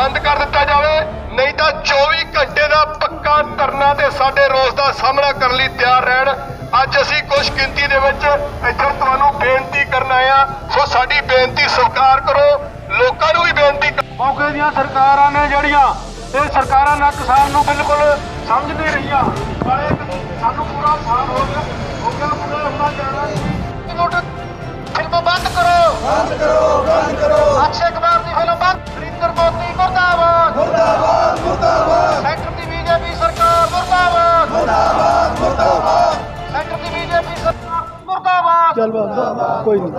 ਬੰਦ ਕਰ ਦਿੱਤਾ ਜਾਵੇ, ਨਹੀਂ ਤਾਂ 24 ਘੰਟੇ ਦਾ ਪੱਕਾ ਧਰਨਾ ਤੇ ਸਾਡੇ ਰੋਸ ਦਾ ਸਾਹਮਣਾ ਕਰਨ ਲਈ ਤਿਆਰ ਰਹਿਣ। ਅੱਜ ਅਸੀਂ ਕੁਝ ਗਿਣਤੀ ਦੇ ਵਿੱਚ ਇੱਧਰ ਤੁਹਾਨੂੰ ਬੇਨਤੀ ਕਰਨ ਆਇਆ ਸੋ ਸਾਡੀ ਬੇਨਤੀ ਸਵੀਕਾਰ ਕਰੋ। ਲੋਕਾਂ ਨੂੰ ਵੀ ਬੇਨਤੀ ਕਰ- ਮੌਕੇ ਦੀਆਂ ਸਰਕਾਰਾਂ ਨੇ ਜਿਹੜੀਆਂ, ਇਹ ਸਰਕਾਰਾਂ ਨਾ ਕਿਸਾਨ ਨੂੰ ਬਿਲਕੁਲ ਸਮਝ ਨਹੀਂ ਰਹੀਆਂ। ਪਰ ਸਾਨੂੰ ਪੂਰਾ ਸਾਲ ਹੋ ਗਿਆ। ਹੋ ਗਿਆ ਪੂਰਾ ਹੋਣਾ ਚਾਹੀਦਾ। ਚੱਲ ਬਸ ਕੋਈ ਨਹੀਂ।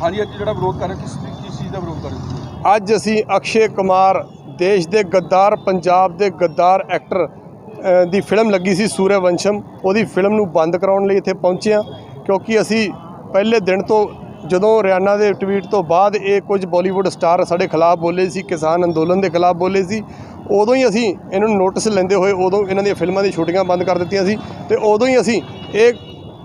ਹਾਂਜੀ ਅੱਜ ਜਿਹੜਾ ਵਿਰੋਧ ਕਰ ਰਹੇ ਕਿਸ ਕਿਸ ਚੀਜ਼ ਦਾ ਵਿਰੋਧ ਕਰ ਰਹੇ ਅੱਜ ਅਸੀਂ ਅਕਸ਼ੇ ਕੁਮਾਰ ਦੇਸ਼ ਦੇ ਗੱਦਾਰ ਪੰਜਾਬ ਦੇ ਗੱਦਾਰ ਐਕਟਰ ਦੀ ਫਿਲਮ ਲੱਗੀ ਸੀ ਸੂਰਯਵੰਸ਼ਮ। ਉਹਦੀ ਫਿਲਮ ਨੂੰ ਬੰਦ ਕਰਾਉਣ ਲਈ ਇੱਥੇ ਪਹੁੰਚੇ ਹਾਂ ਕਿਉਂਕਿ ਅਸੀਂ ਪਹਿਲੇ ਦਿਨ ਤੋਂ ਜਦੋਂ ਰਿਆਨਾ ਦੇ ਟਵੀਟ ਤੋਂ ਬਾਅਦ ਇਹ ਕੁਝ ਬਾਲੀਵੁੱਡ ਸਟਾਰ ਸਾਡੇ ਖਿਲਾਫ ਬੋਲੇ ਸੀ ਕਿਸਾਨ ਅੰਦੋਲਨ ਦੇ ਖਿਲਾਫ ਬੋਲੇ ਸੀ ਉਦੋਂ ਹੀ ਅਸੀਂ ਇਹਨਾਂ ਨੂੰ ਨੋਟਿਸ ਲੈਂਦੇ ਹੋਏ ਉਦੋਂ ਇਹਨਾਂ ਦੀਆਂ ਫਿਲਮਾਂ ਦੀ ਸ਼ੂਟਿੰਗਾਂ ਬੰਦ ਕਰ ਦਿੱਤੀਆਂ ਸੀ ਤੇ ਉਦੋਂ ਹੀ ਅਸੀਂ ਇਹ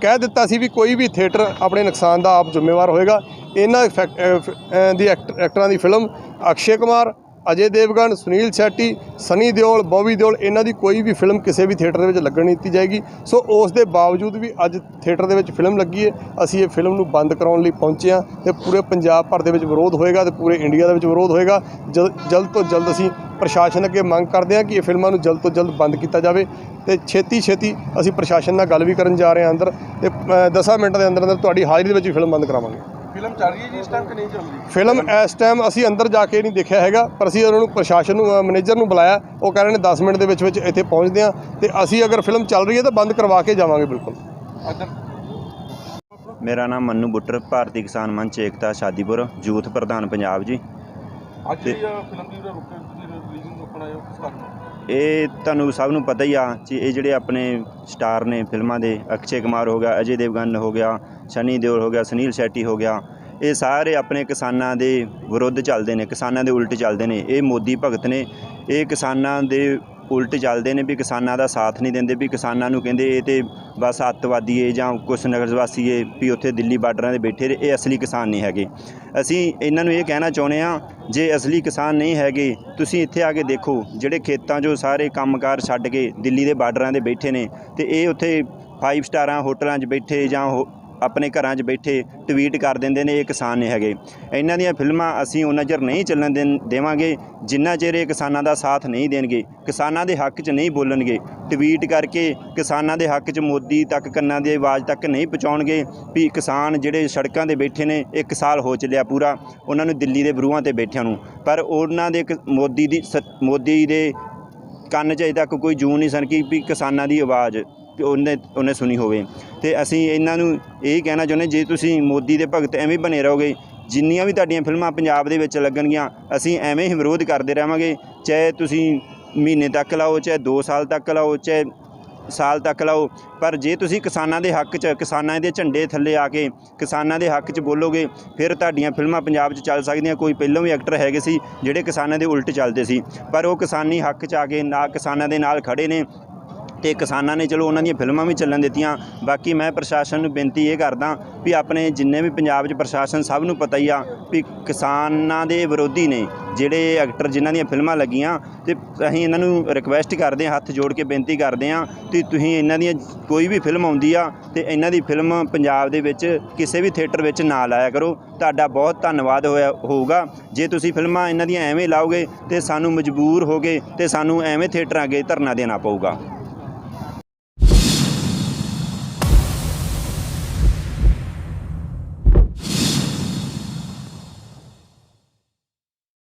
ਕਹਿ ਦਿੱਤਾ ਸੀ ਵੀ ਕੋਈ ਵੀ ਥੀਏਟਰ ਆਪਣੇ ਨੁਕਸਾਨ ਦਾ ਆਪ ਜ਼ਿੰਮੇਵਾਰ ਹੋਏਗਾ। ਇਹਨਾਂ ਫੈਕ- ਦੀ ਐਕਟ- ਐਕਟਰਾਂ ਦੀ ਫਿਲਮ ਅਕਸ਼ੇ ਕੁਮਾਰ ਅਜੇ ਦੇਵਗਨ, ਸੁਨੀਲ ਸ਼ੈਟੀ, ਸਨੀ ਦਿਓਲ, ਬੋਬੀ ਦਿਓਲ, ਇਹਨਾਂ ਦੀ ਕੋਈ ਵੀ ਫਿਲਮ ਕਿਸੇ ਵੀ ਥੀਏਟਰ ਦੇ ਵਿੱਚ ਲੱਗਣ ਨਹੀਂ ਦਿੱਤੀ ਜਾਏਗੀ। ਸੋ ਉਸ ਦੇ ਬਾਵਜੂਦ ਵੀ ਅੱਜ ਥੀਏਟਰ ਦੇ ਵਿੱਚ ਫਿਲਮ ਲੱਗੀ ਹੈ ਅਸੀਂ ਇਹ ਫਿਲਮ ਨੂੰ ਬੰਦ ਕਰਾਉਣ ਲਈ ਪਹੁੰਚੇ ਹਾਂ ਤੇ ਪੂਰੇ ਪੰਜਾਬ ਭਰ ਦੇ ਵਿੱਚ ਵਿਰੋਧ ਹੋਏਗਾ ਤੇ ਪੂਰੇ ਇੰਡੀਆ ਦੇ ਵਿੱਚ ਵਿਰੋਧ ਹੋਏਗਾ। ਜਲ- ਜਲਦ ਤੋਂ ਜਲਦ ਅਸੀਂ ਪ੍ਰਸ਼ਾਸਨ ਅੱਗੇ ਮੰਗ ਕਰਦੇ ਹਾਂ ਕਿ ਇਹ ਫਿਲਮਾਂ ਨੂੰ ਜਲਦ ਤੋਂ ਜਲਦ ਬੰਦ ਕੀਤਾ ਜਾਵੇ ਤੇ ਛੇਤੀ ਛੇਤੀ ਅਸੀਂ ਪ੍ਰਸ਼ਾਸਨ ਨਾਲ ਗੱਲ ਵੀ ਕਰਨ ਜਾ ਰਹੇ ਹਾਂ ਅੰਦਰ ਤੇ 10 ਮਿੰਟਾਂ ਦੇ ਅੰਦਰ ਅੰਦਰ ਤੁਹਾਡੀ ਹਾਜ਼ਰੀ ਦੇ ਵਿੱਚ ਹੀ ਫਿਲਮ ਬੰਦ ਕਰਾਵਾਂਗੇ। ਫਿਲਮ ਚੱਲ ਰਹੀ ਹੈ ਜੀ ਇਸ ਟਾਈਮ ਕਿ ਨਹੀਂ ਚੱਲ ਰਹੀ? ਫਿਲਮ ਇਸ ਟਾਈਮ ਅਸੀਂ ਅੰਦਰ ਜਾ ਕੇ ਨਹੀਂ ਦੇਖਿਆ ਹੈਗਾ ਪਰ ਅਸੀਂ ਉਹਨਾਂ ਨੂੰ ਪ੍ਰਸ਼ਾਸਨ ਨੂੰ ਮੈਨੇਜਰ ਨੂੰ ਬੁਲਾਇਆ। ਉਹ ਕਹਿ ਰਹੇ ਨੇ 10 ਮਿੰਟ ਦੇ ਵਿੱਚ ਵਿੱਚ ਇੱਥੇ ਪਹੁੰਚਦੇ ਹਾਂ ਤੇ ਅਸੀਂ ਅਗਰ ਫਿਲਮ ਚੱਲ ਰਹੀ ਹੈ ਤਾਂ ਬੰਦ ਕਰਵਾ ਕੇ ਜਾਵਾਂਗੇ ਬਿਲਕੁਲ। ਮੇਰਾ ਨਾਮ ਮੰਨੂ ਬੁੱਟਰ ਭਾਰਤੀ ਕਿਸਾਨ ਮੰਚ ਏਕਤਾ ਸ਼ਾਦੀਪੁਰ ਯੂਥ ਪ੍ਰਧਾਨ ਪੰਜਾਬ ਜੀ। ਅੱਜ ਦੀ ਫਿਲਮ ਦੀ ਰੁਕ ਤੁਸੀਂ ਰਿਲੀਜ਼ਿੰਗ ਰੋਕਣਾ ਹੈ ਕਿਸ ਕਾਰਨ ਇਹ ਤੁਹਾਨੂੰ ਸਭ ਨੂੰ ਪਤਾ ਹੀ ਆ ਕਿ ਇਹ ਜਿਹੜੇ ਆਪਣੇ ਸਟਾਰ ਨੇ ਫਿਲਮਾਂ ਦੇ ਅਕਸ਼ੇ ਕੁਮਾਰ ਹੋ ਗਿਆ ਅਜੇ ਦੇਵਗਨ ਹੋ ਗਿਆ ਸਨੀ ਦਿਓਲ ਹੋ ਗਿਆ, ਸੁਨੀਲ ਸ਼ੈਟੀ ਹੋ ਗਿਆ, ਇਹ ਸਾਰੇ ਆਪਣੇ ਕਿਸਾਨਾਂ ਦੇ ਵਿਰੁੱਧ ਚੱਲਦੇ ਨੇ, ਕਿਸਾਨਾਂ ਦੇ ਉਲਟ ਚੱਲਦੇ ਨੇ, ਇਹ ਮੋਦੀ ਭਗਤ ਨੇ, ਇਹ ਕਿਸਾਨਾਂ ਦੇ ਉਲਟ ਚੱਲਦੇ ਨੇ ਵੀ ਕਿਸਾਨਾਂ ਦਾ ਸਾਥ ਨਹੀਂ ਦਿੰਦੇ, ਵੀ ਕਿਸਾਨਾਂ ਨੂੰ ਕਹਿੰਦੇ ਇਹ ਤੇ ਬਸ ਅੱਤਵਾਦੀ ਏ ਜਾਂ ਕੁਛ ਨਗਰਵਾਸੀ ਏ, ਵੀ ਉੱਥੇ ਦਿੱਲੀ ਬਾਰਡਰਾਂ ਦੇ ਬੈਠੇ ਨੇ ਇਹ ਅਸਲੀ ਕਿਸਾਨ ਨਹੀਂ ਹੈਗੇ। ਅਸੀਂ ਇਹਨਾਂ ਨੂੰ ਇਹ ਕਹਿਣਾ ਚਾਹੁੰਦੇ ਆ ਜੇ ਅਸਲੀ ਕਿਸਾਨ ਨਹੀਂ ਹੈਗੇ, ਤੁਸੀਂ ਇੱਥੇ ਆ ਕੇ ਦੇਖੋ, ਜਿਹੜੇ ਖੇਤਾਂ 'ਚੋਂ ਸਾਰੇ ਕੰਮਕਾਰ ਛੱਡ ਕੇ ਦਿੱਲੀ ਦੇ ਬਾਰਡਰਾਂ ਦੇ ਬੈਠੇ ਨੇ, ਤੇ ਇਹ ਉੱਥੇ 5 ਸਟਾਰਾਂ ਹੋਟਲਾਂ 'ਚ ਬੈਠੇ ਜਾਂ ਹੋ- ਆਪਣੇ ਘਰਾਂ 'ਚ ਬੈਠੇ ਟਵੀਟ ਕਰ ਦਿੰਦੇ ਨੇ, ਇਹ ਕਿਸਾਨ ਨਹੀਂ ਹੈਗੇ। ਇਹਨਾਂ ਦੀਆਂ ਫਿਲਮਾਂ ਅਸੀਂ ਉਹਨਾਂ ਚਿਰ ਨਹੀਂ ਚੱਲਣ ਦੇਣ, ਦੇਵਾਂਗੇ, ਜਿੰਨਾ ਚਿਰ ਇਹ ਕਿਸਾਨਾਂ ਦਾ ਸਾਥ ਨਹੀਂ ਦੇਣਗੇ। ਕਿਸਾਨਾਂ ਦੇ ਹੱਕ 'ਚ ਨਹੀਂ ਬੋਲਣਗੇ। ਟਵੀਟ ਕਰਕੇ ਕਿਸਾਨਾਂ ਦੇ ਹੱਕ 'ਚ ਮੋਦੀ ਤੱਕ, ਕੰਨਾਂ ਦੀ ਆਵਾਜ਼ ਤੱਕ ਨਹੀਂ ਪਹੁੰਚਾਉਣਗੇ ਵੀ ਕਿਸਾਨ ਜਿਹੜੇ ਸੜਕਾਂ ਤੇ ਬੈਠੇ ਨੇ, ਇੱਕ ਸਾਲ ਹੋ ਚੱਲਿਆ ਪੂਰਾ ਉਹਨਾਂ ਨੂੰ ਦਿੱਲੀ ਦੇ ਬਰੂਹਾਂ ਤੇ ਬੈਠਿਆਂ ਨੂੰ। ਪਰ ਉਹਨਾਂ ਦੇ ਕ- ਮੋਦੀ ਦੀ ਸ- ਮੋਦੀ ਦੇ ਕੰਨ 'ਚ ਅਜੇ ਤੱਕ ਕੋਈ ਜੂੰ ਨਹੀਂ ਸਨ ਕਿ ਵੀ ਕਿਸਾਨਾਂ ਦੀ ਆਵਾਜ਼ ਉਹਨੇ ਉਹਨੇ ਸੁਣੀ ਹੋਵੇ। ਤੇ ਅਸੀਂ ਇਹਨਾਂ ਨੂੰ ਇਹ ਕਹਿਣਾ ਚਾਹੁੰਦੇ ਜੇ ਤੁਸੀਂ ਮੋਦੀ ਦੇ ਭਗਤ ਐਵੇਂ ਬਣੇ ਰਹੋਗੇ, ਜਿੰਨੀਆਂ ਵੀ ਤੁਹਾਡੀਆਂ ਫਿਲਮਾਂ ਪੰਜਾਬ ਦੇ ਵਿੱਚ ਲੱਗਣਗੀਆਂ, ਅਸੀਂ ਐਵੇਂ ਹੀ ਵਿਰੋਧ ਕਰਦੇ ਰਹਾਂਗੇ। ਚਾਹੇ ਤੁਸੀਂ ਮਹੀਨੇ ਤੱਕ ਲਾਓ, ਚਾਹੇ 2 ਸਾਲ ਤੱਕ ਲਾਓ, ਚਾਹੇ ਸਾਲ ਤੱਕ ਲਾਓ, ਪਰ ਜੇ ਤੁਸੀਂ ਕਿਸਾਨਾਂ ਦੇ ਹੱਕ 'ਚ, ਕਿਸਾਨਾਂ ਦੇ ਝੰਡੇ ਥੱਲੇ ਆ ਕੇ ਕਿਸਾਨਾਂ ਦੇ ਹੱਕ 'ਚ ਬੋਲੋਗੇ, ਫਿਰ ਤੁਹਾਡੀਆਂ ਫਿਲਮਾਂ ਪੰਜਾਬ 'ਚ ਚੱਲ ਸਕਦੀਆਂ। ਕੋਈ ਪਹਿਲਾਂ ਵੀ ਐਕਟਰ ਹੈਗੇ ਸੀ, ਜਿਹੜੇ ਕਿਸਾਨਾਂ ਦੇ ਉਲਟ ਚੱਲਦੇ ਸੀ। ਪਰ ਉਹ ਕਿਸਾਨੀ ਹੱਕ 'ਚ ਆ ਕੇ ਨਾ ਕਿਸਾਨਾਂ ਦੇ ਨਾਲ ਖੜੇ ਨੇ ਤੇ ਕਿਸਾਨਾਂ ਨੇ ਚਲੋ ਉਹਨਾਂ ਦੀਆਂ ਫਿਲਮਾਂ ਵੀ ਚੱਲਣ ਦਿੱਤੀਆਂ। ਬਾਕੀ ਮੈਂ ਪ੍ਰਸ਼ਾਸਨ ਨੂੰ ਬੇਨਤੀ ਇਹ ਕਰਦਾ ਵੀ ਆਪਣੇ ਜਿੰਨੇ ਵੀ ਪੰਜਾਬ 'ਚ ਪ੍ਰਸ਼ਾਸਨ ਸਭ ਨੂੰ ਪਤਾ ਹੀ ਆ ਵੀ ਕਿਸਾਨਾਂ ਦੇ ਵਿਰੋਧੀ ਨੇ ਜਿਹੜੇ ਐਕਟਰ ਜਿਨ੍ਹਾਂ ਦੀਆਂ ਫਿਲਮਾਂ ਲੱਗੀਆਂ ਤੇ ਅਸੀਂ ਇਹਨਾਂ ਨੂੰ ਰਿਕਵੈਸਟ ਕਰਦੇ ਹਾਂ, ਹੱਥ ਜੋੜ ਕੇ ਬੇਨਤੀ ਕਰਦੇ ਹਾਂ ਕਿ ਤੁਸੀਂ ਇਹਨਾਂ ਦੀਆਂ ਕੋਈ ਵੀ ਫਿਲਮ ਆਉਂਦੀ ਆ ਤੇ ਇਹਨਾਂ ਦੀ ਫਿਲਮ ਪੰਜਾਬ ਦੇ ਵਿੱਚ ਕਿਸੇ ਵੀ ਥੀਏਟਰ ਵਿੱਚ ਨਾ ਲਾਇਆ ਕਰੋ। ਤੁਹਾਡਾ ਬਹੁਤ ਧੰਨਵਾਦ ਹੋਇਆ ਹੋਊਗਾ। ਜੇ ਤੁਸੀਂ ਫਿਲਮਾਂ ਇਹਨਾਂ ਦੀਆਂ ਐਵੇਂ ਲਾਓਗੇ ਤੇ ਸਾਨੂੰ ਮਜਬੂਰ ਹੋਗੇ ਤੇ ਸਾਨੂੰ ਐਵੇਂ ਥੀਏਟਰਾਂ ਅੱਗੇ ਧਰਨਾ ਦੇਣਾ ਪਊਗਾ।